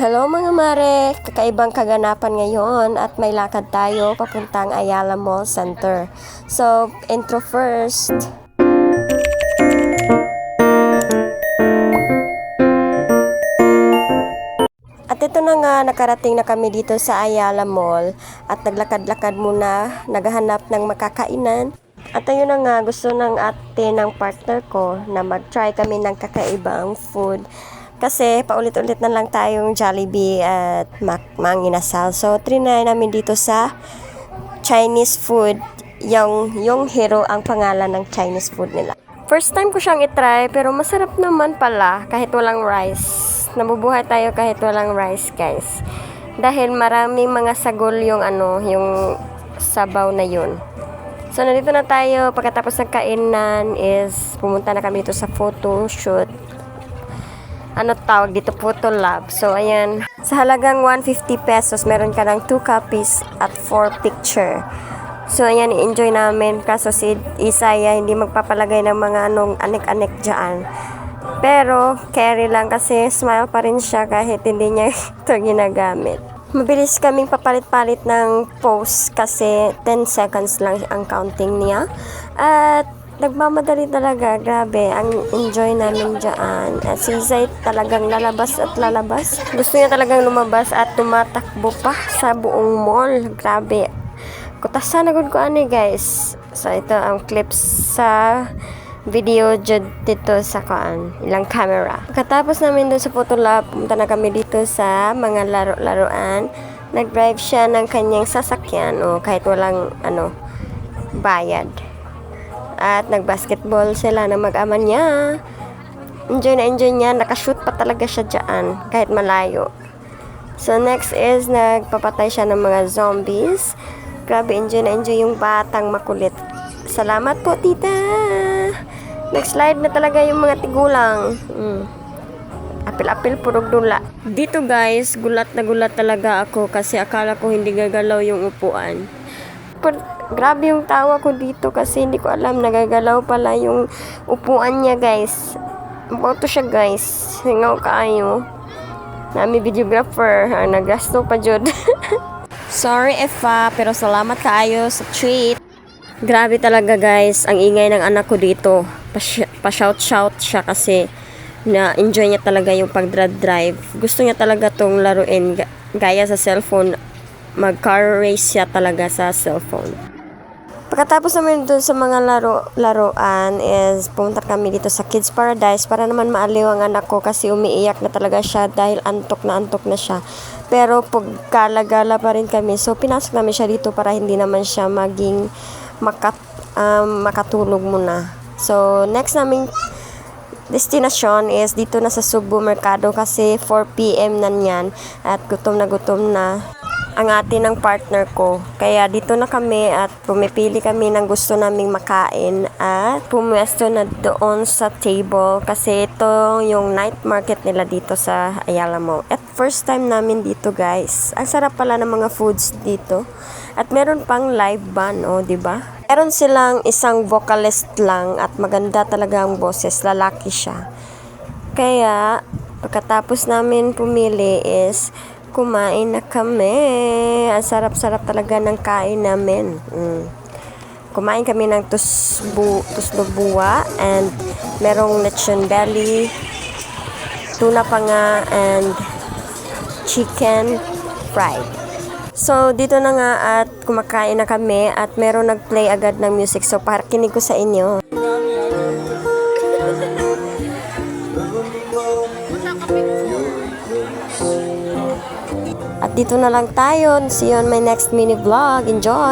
Hello mga mare! Kakaibang kaganapan ngayon at may lakad tayo papuntang Ayala Mall Center. So, intro first. At ito na nga, nakarating na kami dito sa Ayala Mall at naglakad-lakad muna, naghahanap ng makakainan. At ayun na nga, gusto ng ate ng partner ko na mag-try kami ng kakaibang food. Kasi paulit-ulit na lang tayong Jollibee at Mac Mang Inasal. So, trinay namin dito sa Chinese food. Yung, yung hero ang pangalan ng Chinese food nila. First time ko siyang itry, pero masarap naman pala kahit walang rice. Nabubuhay tayo kahit walang rice, guys. Dahil maraming mga sagol yung ano, yung sabaw na yun. So, nandito na tayo. Pagkatapos ng kainan is pumunta na kami dito sa photo shoot. Ano tawag dito? Photo lab. So, ayan. Sa halagang 150 pesos, meron ka ng 2 copies at 4 picture. So, ayan, i-enjoy namin. Kaso si Isaya hindi magpapalagay ng mga anong anek-anek dyan. Pero, carry lang kasi smile pa rin siya kahit hindi niya ito ginagamit. Mabilis kaming papalit-palit ng post kasi 10 seconds lang ang counting niya. At nagmamadali talaga, grabe, ang enjoy namin dyan. At si Zay talagang lalabas at lalabas. Gusto niya talagang lumabas at tumatakbo pa sa buong mall. Grabe. Kutasan na gud ko ani guys. So ito ang clips sa video jud dito sa kaan, ilang camera. Pagkatapos namin doon sa photo lab, pumunta na kami dito sa mga laro-laruan. Nag-drive siya ng kanyang sasakyan o kahit walang ano bayad. At nag-basketball sila ng mag-ama niya. Enjoy na enjoy niya. Nakashoot pa talaga siya dyan kahit malayo. So next is nagpapatay siya ng mga zombies. Grabe, enjoy na enjoy yung batang makulit. Salamat po, tita. Nag-slide na talaga yung mga tigulang. Mm. Apil-apil, purog dula. Dito guys, gulat na gulat talaga ako kasi akala ko hindi gagalaw yung upuan. Pero, grabe yung tawa ko dito kasi hindi ko alam nagagalaw pala yung upuan niya guys. Boto siya guys. Hingaw kaayo. Nami videographer. Ah, nagasto pa jud. Sorry Efa, pero salamat kaayo sa treat. Grabe talaga guys, ang ingay ng anak ko dito. Pa-shout-shout siya kasi na enjoy niya talaga yung pag-drive. Gusto niya talaga tong laruin ga- gaya sa cellphone. Mag-car race siya talaga sa cellphone. Pagkatapos naman doon sa mga laro laruan is pumunta kami dito sa Kids Paradise para naman maaliw ang anak ko kasi umiiyak na talaga siya dahil antok na antok na siya. Pero pagkalagala pa rin kami. So pinasok namin siya dito para hindi naman siya maging makat, um, makatulog muna. So next naming destination is dito na sa Subo Mercado kasi 4pm na niyan at gutom na gutom na ang atin ng partner ko. Kaya dito na kami at pumipili kami ng gusto naming makain at pumwesto na doon sa table kasi ito yung night market nila dito sa Ayala Mall. At first time namin dito guys. Ang sarap pala ng mga foods dito. At meron pang live band, oh, 'di ba? Meron silang isang vocalist lang at maganda talaga ang boses, lalaki siya. Kaya, pagkatapos namin pumili is, kumain na kami. Ang sarap-sarap talaga ng kain namin. Mm. Kumain kami ng tusbu, tuslubuwa and merong lechon belly, tuna pa nga, and chicken fried. So, dito na nga at kumakain na kami at meron nag-play agad ng music. So, pakinig ko sa inyo. At dito na lang tayo. See you on my next mini vlog. Enjoy!